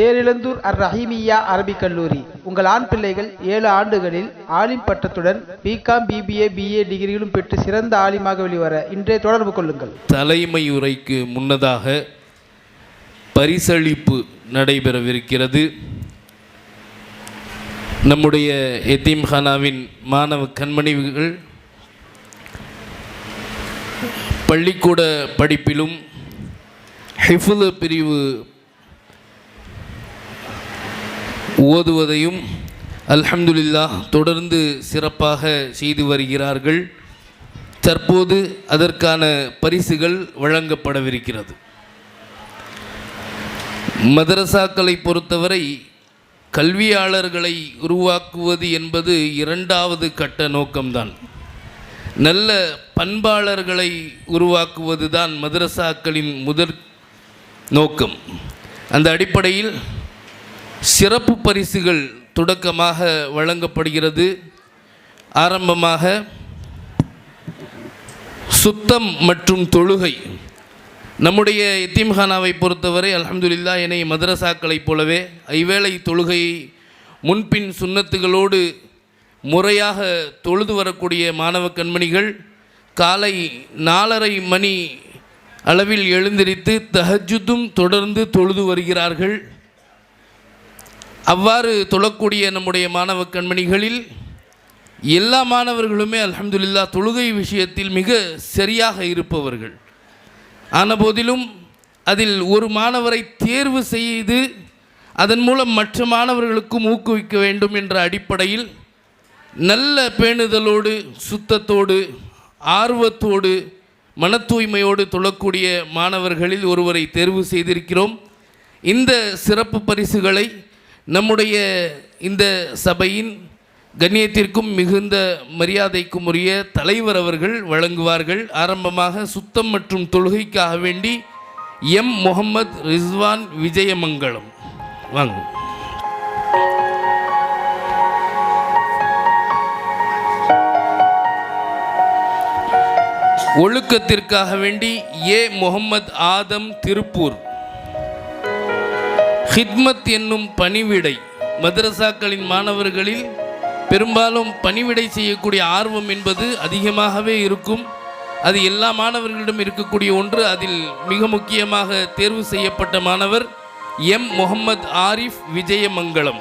தேரிழந்தூர் அர் ரஹீமியா அரபிக் கல்லூரி. உங்கள் ஆண் பிள்ளைகள் ஏழு ஆண்டுகளில் ஆலிம் பட்டத்துடன் பிகாம் பிபிஏ பிஏ டிகிரிகளும் பெற்று சிறந்த ஆலிமாக வெளிவர இன்றே தொடர்பு கொள்ளுங்கள். தலைமை உரைக்கு முன்னதாக பரிசளிப்பு நடைபெறவிருக்கிறது. நம்முடைய எத்தீம்ஹானாவின் மாணவ கண்மணிகள் பள்ளிக்கூட படிப்பிலும் ஹிஃபுல் பிரிவு ஓதுவதையும் அல்ஹம்துல்லா தொடர்ந்து சிறப்பாக செய்து வருகிறார்கள். தற்போது அதற்கான பரிசுகள் வழங்கப்படவிருக்கிறது. மதரசாக்களை பொறுத்தவரை கல்வியாளர்களை உருவாக்குவது என்பது இரண்டாவது கட்ட நோக்கம்தான். நல்ல பண்பாளர்களை உருவாக்குவது தான் மதரசாக்களின் முதற் நோக்கம். அந்த அடிப்படையில் சிறப்பு பரிசுகள் தொடக்கமாக வழங்கப்படுகிறது. ஆரம்பமாக சுத்தம் மற்றும் தொழுகை. நம்முடைய எத்தீம்ஹானாவை பொறுத்தவரை அலமதுல்லா என மதரசாக்களைப் போலவே ஐவேளை தொழுகையை முன்பின் சுன்னத்துகளோடு முறையாக தொழுது வரக்கூடிய மாணவ கண்மணிகள் காலை நாலரை மணி அளவில் எழுந்திரித்து தஹஜுதும் தொடர்ந்து தொழுது வருகிறார்கள். அவ்வாறு தொழக்கூடிய நம்முடைய மாணவ கண்மணிகளில் எல்லா மாணவர்களுமே அலமதுல்லா தொழுகை விஷயத்தில் மிக சரியாக இருப்பவர்கள். ஆனபோதிலும் அதில் ஒரு மாணவரை தேர்வு செய்து அதன் மூலம் மற்ற மாணவர்களுக்கும் ஊக்குவிக்க வேண்டும் என்ற அடிப்படையில் நல்ல பேணுதலோடு சுத்தத்தோடு ஆர்வத்தோடு மன தூய்மையோடு தொழக்கூடிய மாணவர்களில் ஒருவரை தேர்வு செய்திருக்கிறோம். இந்த சிறப்பு பரிசுகளை நம்முடைய இந்த சபையின் கண்ணியத்திற்கும் மிகுந்த மரியாதைக்கும் உரிய தலைவர் அவர்கள் வழங்குவார்கள். ஆரம்பமாக சுத்தம் மற்றும் தொழுகைக்காக வேண்டி எம். முகமது ரிஸ்வான் விஜயமங்கலம். வாங்க. ஒழுக்கத்திற்காக வேண்டி ஏ. முகமது ஆதம் திருப்பூர். ஹித்மத் என்னும் பணிவிடை. மதரசாக்களின் மாணவர்களில் பெரும்பாலும் பணிவிடை செய்யக்கூடிய ஆர்வம் என்பது அதிகமாகவே இருக்கும். அது எல்லா மாணவர்களிடம் இருக்கக்கூடிய ஒன்று. அதில் மிக முக்கியமாக தேர்வு செய்யப்பட்ட மாணவர் எம். முகமது ஆரிஃப் விஜயமங்கலம்.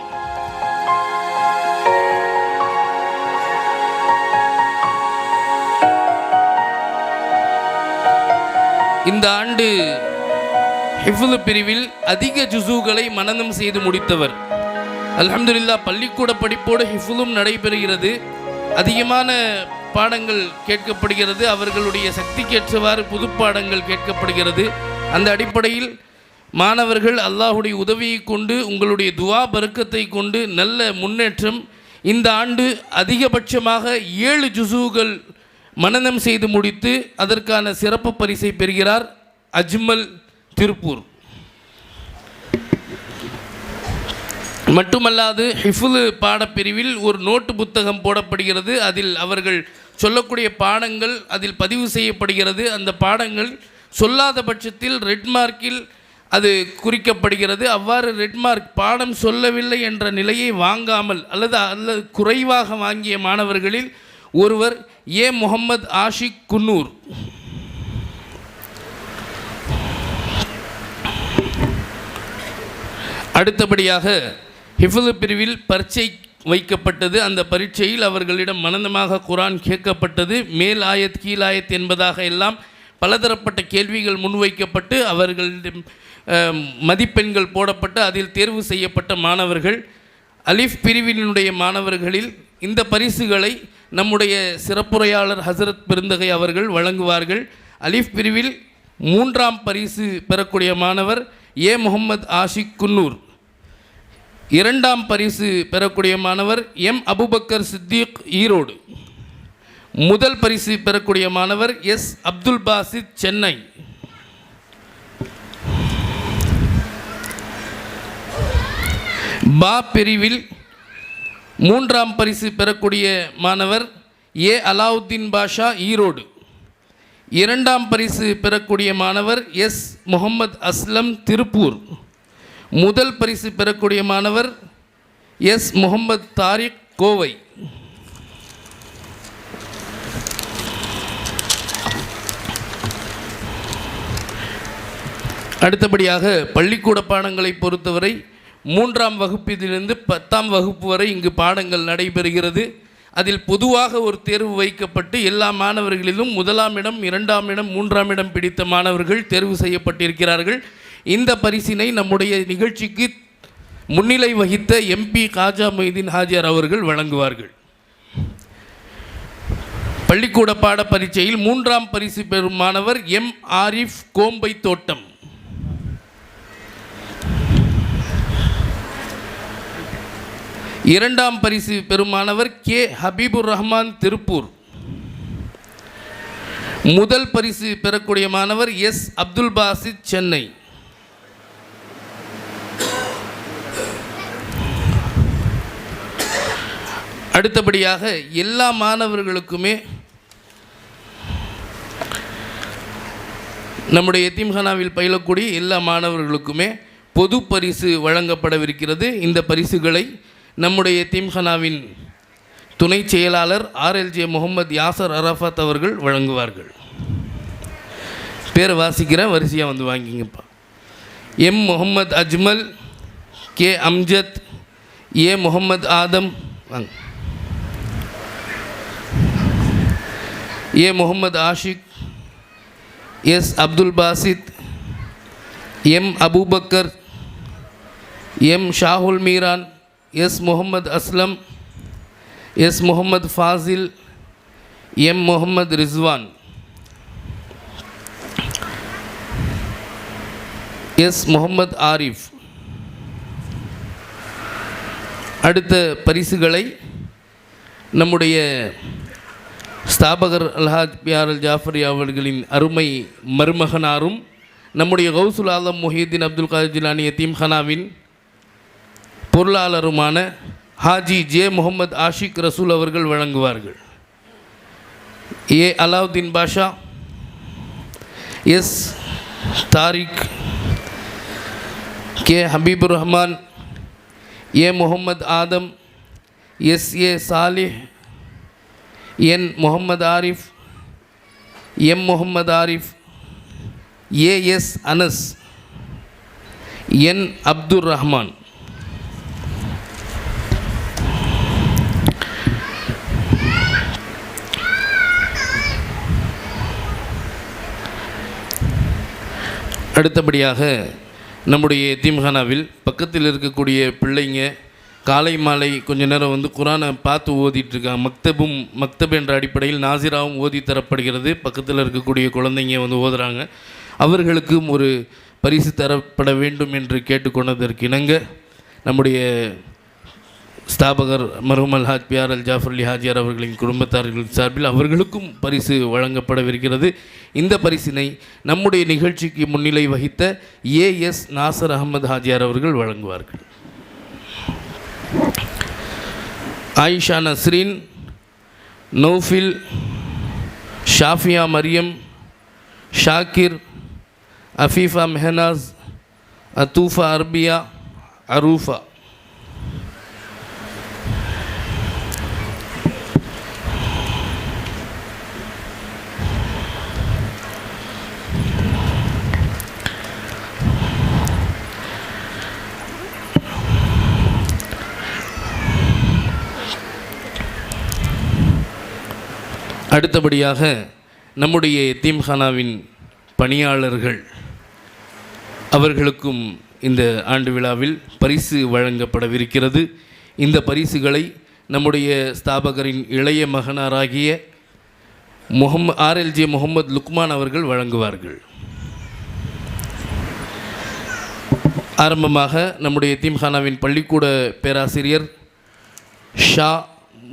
இந்த ஆண்டு ஹிஃபுல் பிரிவில் அதிக ஜுசூகளை மனனம் செய்து முடித்தவர். அலமதுல்லா பள்ளிக்கூட படிப்போடு ஹிஃபுலும் நடைபெறுகிறது. அதிகமான பாடங்கள் கேட்கப்படுகிறது. அவர்களுடைய சக்திக்கேற்றவாறு புது பாடங்கள் கேட்கப்படுகிறது. அந்த அடிப்படையில் மாணவர்கள் அல்லாஹுடைய உதவியை கொண்டு உங்களுடைய துவா பருக்கத்தை கொண்டு நல்ல முன்னேற்றம் இந்த ஆண்டு அதிகபட்சமாக ஏழு ஜுசூகள் மனனம் செய்து முடித்து அதற்கான சிறப்பு பரிசை பெறுகிறார். அஜ்மல் திருப்பூர். மட்டுமல்லாது ஹிஃபுல் பாடப்பிரிவில் ஒரு நோட்டு புத்தகம் போடப்படுகிறது. அதில் அவர்கள் சொல்லக்கூடிய பாடங்கள் அதில் பதிவு செய்யப்படுகிறது. அந்த பாடங்கள் சொல்லாத பட்சத்தில் ரெட் மார்க்கில் அது குறிக்கப்படுகிறது. அவ்வாறு ரெட் மார்க் பாடம் சொல்லவில்லை என்ற நிலையை வாங்காமல் அல்லது அல்லது குறைவாக வாங்கிய மாணவர்களில் ஒருவர் ஏ முகமது ஆஷிக் குன்னூர். அடுத்தபடியாக ஹிஃபுல் பிரிவில் பரீட்சை வைக்கப்பட்டது. அந்த பரீட்சையில் அவர்களிடம் மனந்தமாக குரான் கேட்கப்பட்டது. மேல் ஆயத் கீழாயத் என்பதாக எல்லாம் பலதரப்பட்ட கேள்விகள் முன்வைக்கப்பட்டு அவர்களிடம் மதிப்பெண்கள் போடப்பட்டு அதில் தேர்வு செய்யப்பட்ட மாணவர்கள். அலிஃப் பிரிவினுடைய மாணவர்களில் இந்த பரிசுகளை நம்முடைய சிறப்புரையாளர் ஹசரத் பெருந்தகை அவர்கள் வழங்குவார்கள். அலிஃப் பிரிவில் மூன்றாம் பரிசு பெறக்கூடிய மாணவர் ஏ முகமது ஆஷிக் குன்னூர். இரண்டாம் பரிசு பெறக்கூடிய மாணவர் எம் அபுபக்கர் சித்திக் ஈரோடு. முதல் பரிசு பெறக்கூடிய மாணவர் எஸ் அப்துல் பாசித் சென்னை. பா பிரிவில் மூன்றாம் பரிசு பெறக்கூடிய மாணவர் ஏ அலாவுத்தீன் பாஷா ஈரோடு. இரண்டாம் பரிசு பெறக்கூடிய மாணவர் எஸ் முகமது அஸ்லம் திருப்பூர். முதல் பரிசு பெறக்கூடிய மாணவர் எஸ் முகமது தாரிக் கோவை. அடுத்தபடியாக பள்ளிக்கூட பாடங்களை பொறுத்தவரை மூன்றாம் வகுப்பிலிருந்து பத்தாம் வகுப்பு வரை இங்கு பாடங்கள் நடைபெறுகிறது. அதில் பொதுவாக ஒரு தேர்வு வைக்கப்பட்டு எல்லா மாணவர்களிலும் முதலாம் இடம் இரண்டாம் இடம் மூன்றாம் இடம் பிடித்த மாணவர்கள் தேர்வு செய்யப்பட்டிருக்கிறார்கள். இந்த பரிசினை நம்முடைய நிகழ்ச்சிக்கு முன்னிலை வகித்த எம்பி காஜா மொய்தீன் ஹாஜியார் அவர்கள் வழங்குவார்கள். பள்ளிக்கூட பாட பரீட்சையில் மூன்றாம் பரிசு பெறும் மாணவர் எம் ஆரிஃப் கோம்பை தோட்டம். இரண்டாம் பரிசு பெறும் மாணவர் கே ஹபீபுர் ரஹ்மான் திருப்பூர். முதல் பரிசு பெறக்கூடிய மாணவர் எஸ் அப்துல் பாசித் சென்னை. அடுத்தபடியாக எல்லா மாணவர்களுக்குமே நம்முடைய எத்திம்ஹானாவில் பயிலக்கூடிய எல்லா மாணவர்களுக்குமே பொது பரிசு வழங்கப்படவிருக்கிறது. இந்த பரிசுகளை நம்முடைய எத்திம்ஹானாவின் துணை செயலாளர் ஆர்எல்ஜே முகமது யாசர் அரஃபாத் அவர்கள் வழங்குவார்கள். பேரை வாசிக்கிறேன் வரிசையாக வந்து வாங்கிங்கப்பா. M Mohammed Ajmal K Amjad A Mohammed Adam வாங்க. A Mohammed Ashiq S Abdul Basith M Abubakar M Shahul Meeran S Mohammed Aslam S Mohammed Fazil M Mohammed Rizwan. S Mohammed Arif. அடுத்த பரிசுகளை நம்முடைய ஸ்தாபகர் அல்ஹாஜ் பியார் அல் ஜாஃபரி அவர்களின் அருமை மருமகனாரும் நம்முடைய கௌசுல் ஆலம் முஹீதீன் அப்துல் காதர் ஜிலானி யத்தீம்கானாவின் பொருளாளருமான ஹாஜி ஜே முகமது ஆஷிக் ரசூல் அவர்கள் வழங்குவார்கள். A Alauddin Basha S Tariq K Habibur Rahman A Mohammed Adam S A Salih N Mohammed Arif M Mohammed Arif A S Anas N Abdur Rahman. அடுத்தபடியாக நம்முடைய எத்தீம்கானாவில் பக்கத்தில் இருக்கக்கூடிய பிள்ளைங்க காலை மாலை கொஞ்ச நேரம் வந்து குரானை பார்த்து ஓதிட்டு இருக்காங்க மக்தபும் மக்தப் என்ற அடிப்படையில் நாசிராவும் ஓதி தரப்படுகிறது. பக்கத்தில் இருக்கக்கூடிய குழந்தைங்க வந்து ஓதுறாங்க. அவர்களுக்கும் ஒரு பரிசு தரப்பட வேண்டும் என்று கேட்டுக்கொண்டதற்கு இணங்க நம்முடைய ஸ்தாபகர் மருமல் ஹாஜ் பியார் அல் ஜாஃபர் அலி ஹாஜியார் அவர்களின் குடும்பத்தார்கள் சார்பில் அவர்களுக்கும் பரிசு வழங்கப்படவிருக்கிறது. இந்த பரிசினை நம்முடைய நிகழ்ச்சிக்கு முன்னிலை வகித்த ஏஎஸ் நாசர் அகமது ஹாஜியார் அவர்கள் வழங்குவார்கள். ஆயிஷா நஸ்ரீன் நௌஃபில் ஷாஃபியா மரியம் ஷாக்கிர் அஃபீஃபா மெஹனாஸ் அத்தூஃபா அர்பியா அரூஃபா. அடுத்தபடியாக நம்முடைய தீம்ஹானாவின் பணியாளர்கள் அவர்களுக்கும் இந்த ஆண்டு விழாவில் பரிசு வழங்கப்படவிருக்கிறது. இந்த பரிசுகளை நம்முடைய ஸ்தாபகரின் இளைய மகனாராகிய முகம் ஆர்எல்ஜே முகமது லுக்மான் அவர்கள் வழங்குவார்கள். ஆரம்பமாக நம்முடைய தீம்ஹானாவின் பள்ளிக்கூட பேராசிரியர் ஷா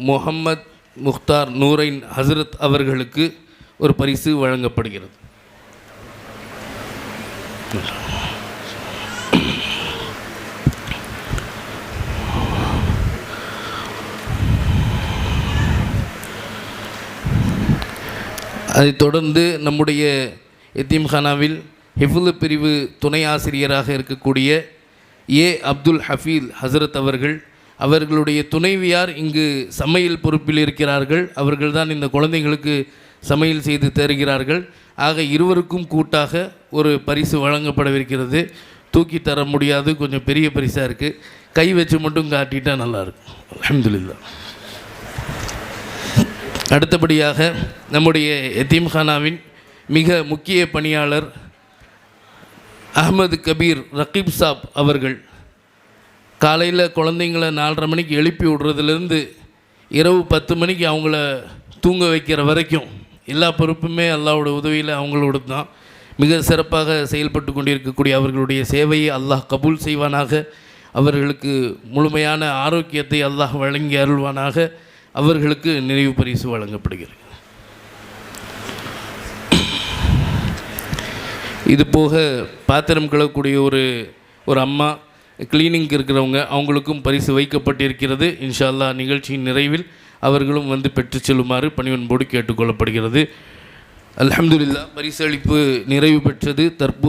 முகம்மத் முக்தார் நூரைன் ஹசரத் அவர்களுக்கு ஒரு பரிசு வழங்கப்படுகிறது. அதைத் தொடர்ந்து நம்முடைய எத்தீம்ஹானாவில் ஹிஃபுல் பிரிவு துணை ஆசிரியராக இருக்கக்கூடிய ஏ அப்துல் ஹஃபீல் ஹசரத் அவர்கள் அவர்களுடைய துணைவியார் இங்கு சமையல் பொறுப்பில் இருக்கிறார்கள். அவர்கள்தான் இந்த குழந்தைங்களுக்கு சமையல் செய்து தருகிறார்கள். ஆக இருவருக்கும் கூட்டாக ஒரு பரிசு வழங்கப்படவிருக்கிறது. தூக்கி தர முடியாது கொஞ்சம் பெரிய பரிசாக இருக்குது கை வச்சு மட்டும் காட்டிட்டா நல்லாயிருக்கும் அலமதுல்லா அடுத்தபடியாக நம்முடைய எத்தீம்ஹானாவின் மிக முக்கிய பணியாளர் அகமது கபீர் ரகீப் சாப் அவர்கள் காலையில் குழந்தைங்கள நாலரை மணிக்கு எழுப்பி விடுறதுலேருந்து இரவு பத்து மணிக்கு அவங்கள தூங்க வைக்கிற வரைக்கும் எல்லா பொறுப்புமே அல்லாவோட உதவியில் அவங்களோட தான். மிக சிறப்பாக செயல்பட்டு கொண்டிருக்கக்கூடிய அவர்களுடைய சேவையை அல்லாஹ் கபூல் செய்வானாக. அவர்களுக்கு முழுமையான ஆரோக்கியத்தை அல்லாஹ் வழங்கி அருள்வானாக. அவர்களுக்கு நிறைவு பரிசு வழங்கப்படுகிறது. இது போக பாத்திரம் கிளக்கூடிய ஒரு ஒரு அம்மா கிளீனிங் இருக்கிறவங்க அவங்களுக்கும் பரிசு வைக்கப்பட்டிருக்கிறது. இன்ஷால்லா நிகழ்ச்சியின் நிறைவில் அவர்களும் வந்து பெற்றுச் செல்லுமாறு பணிவன்போடு கேட்டுக்கொள்ளப்படுகிறது. அலமதுல்லா பரிசளிப்பு நிறைவு பெற்றது. தற்போது